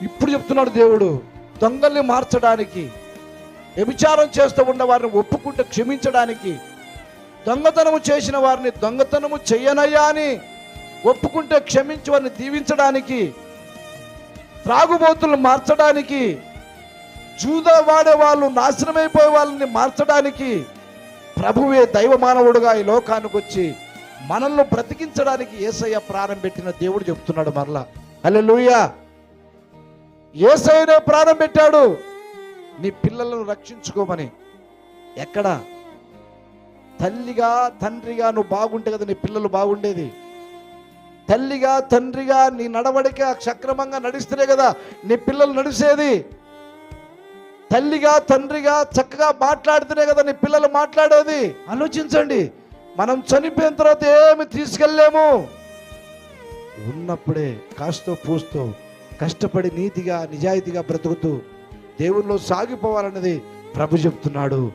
ఇప్పుడు చెప్తున్నాడు దేవుడు దొంగల్ని మార్చడానికి వ్యభిచారం చేస్తూ ఉన్న వారిని ఒప్పుకుంటే క్షమించడానికి దొంగతనము చేసిన వారిని దొంగతనము చెయ్యనయ్యా అని ఒప్పుకుంటే క్షమించి వారిని దీవించడానికి త్రాగుబోతులను మార్చడానికి జూదా వాడే వాళ్ళు నాశనమైపోయే వాళ్ళని మార్చడానికి ప్రభువే దైవ మానవుడుగా ఈ లోకానికి వచ్చి మనల్ని బ్రతికించడానికి ఏసయ్య ప్రారంభెట్టిన దేవుడు చెప్తున్నాడు మరలా. హల్లెలూయా. ఏసయ్యనే ప్రాణం పెట్టాడు. నీ పిల్లలను రక్షించుకోమని. ఎక్కడ? తల్లిగా తండ్రిగా నువ్వు బాగుంటే కదా నీ పిల్లలు బాగుండేది. తల్లిగా తండ్రిగా నీ నడవడిక సక్రమంగా నడిస్తేనే కదా నీ పిల్లలు నడిచేది తల్లిగా తండ్రిగా చక్కగా మాట్లాడితేనే కదా నీ పిల్లలు మాట్లాడేది. ఆలోచించండి. మనం చనిపోయిన తర్వాత ఏమి తీసుకెళ్ళలేము. ఉన్నప్పుడే కాస్తో పూస్తూ కష్టపడి నీతిగా నిజాయితీగా బ్రతుకుతూ దేవుల్లో సాగిపోవాలన్నది ప్రభు చెప్తున్నాడు.